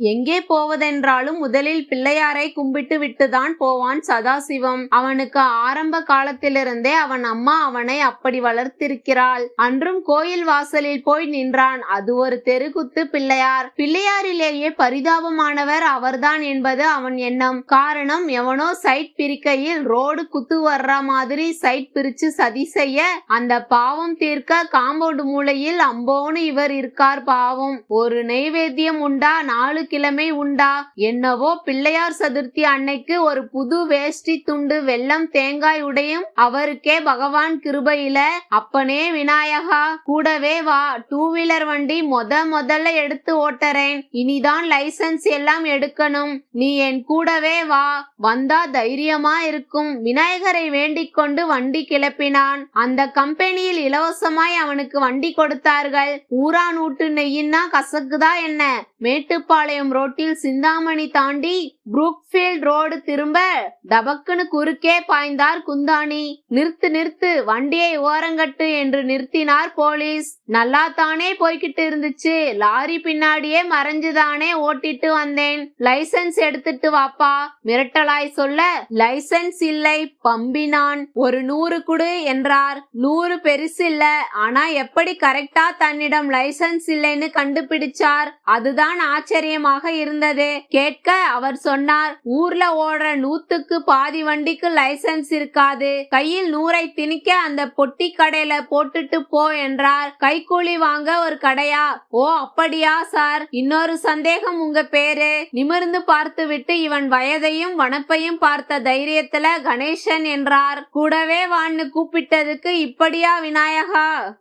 எங்கே போவதென்றாலும் முதலில் பிள்ளையாரை கும்பிட்டு விட்டுதான் போவான் சதாசிவம். அவனுக்கு ஆரம்ப காலத்திலிருந்தே அவன் அம்மா அவனை அப்படி வளர்த்திருக்கிறாள். அன்றும் கோயில் வாசலில் போய் நின்றான். அது ஒரு தெருகுத்து பிள்ளையார். பிள்ளையாரிலேயே பரிதாபமானவர் அவர்தான் என்பது அவன் எண்ணம். காரணம் எவனோ சைட் பிரிக்கையில் ரோடு குத்து வர்ற மாதிரி சைட் பிரிச்சு சதி செய்ய அந்த பாவம் தீர்க்க காம்பவுண்ட் மூலையில் அம்போன்னு இவர் இருக்கார் பாவம். ஒரு நெய்வேத்தியம் உண்டா? நாலு கிழமை உண்டா? என்னவோ பிள்ளையார் சதுர்த்தி அன்னைக்கு ஒரு புது வேஷ்டி துண்டு வெள்ளம் தேங்காய் உடையும் அவருக்கே பகவான் கிருபையில. அப்பனே விநாயகா கூடவே வா. டூ வீலர் வண்டி மொத முதல்ல எடுத்து ஓட்டறேன். இனிதான் லைசன்ஸ் எல்லாம் எடுக்கணும். நீ என் கூடவே வா. வந்தா தைரியமா இருக்கும். விநாயகரை வேண்டிக் கொண்டு வண்டி கிளப்பினான். அந்த கம்பெனியில் இலவசமாய் அவனுக்கு வண்டி கொடுத்தார்கள். ஊரானூட்டு நெய்யின்னா கசக்குதா என்ன? மேட்டுப்பாளையம் ரோட்டில் சிந்தாமணி தாண்டி புரூக்ஃபீல்ட் ரோடு திரும்ப டபக்குன்னு குறுக்கே பாய்ந்தார் குந்தாணி. நிறுத்து நிறுத்து வண்டியை ஓரங்கட்டு என்று நிறுத்தினார் போலீஸ். நல்லா தானே போய்கிட்டு இருந்துச்சு. லாரி பின்னாடியே மறைஞ்சுதானே ஓட்டிட்டு வந்தேன். லைசன்ஸ் எடுத்துட்டு வாப்பா. மிரட்டலாய் சொல்ல லைசன்ஸ் இல்லை பம்பினான் ஒரு நூறு குடு என்றார். நூறு பெருசு இல்ல. ஆனா எப்படி கரெக்டா தன்னிடம் லைசென்ஸ் இல்லைன்னு கண்டுபிடிச்சார். அதுதான் ஆச்சரியமாக இருந்தது. கேட்க அவர் சொன்னார் ஊர்ல ஓடுற நூத்துக்கு பாதி வண்டிக்கு லைசன்ஸ் இருக்காது. கையில் நூறை திணிக்க அந்த பொட்டி கடையில போட்டுட்டு போ என்றார். கைக்கூலி வாங்க ஒரு கடையா? ஓ அப்படியா சார். இன்னொரு சந்தேகம் உங்க பேரு. நிமிர்ந்து பார்த்துவிட்டு இவன் வயதையும் வனப்பையும் பார்த்த தைரியத்துல கணேசன் என்றார். கூடவே வான்னு கூப்பிட்டதுக்கு இப்படியா விநாயகா?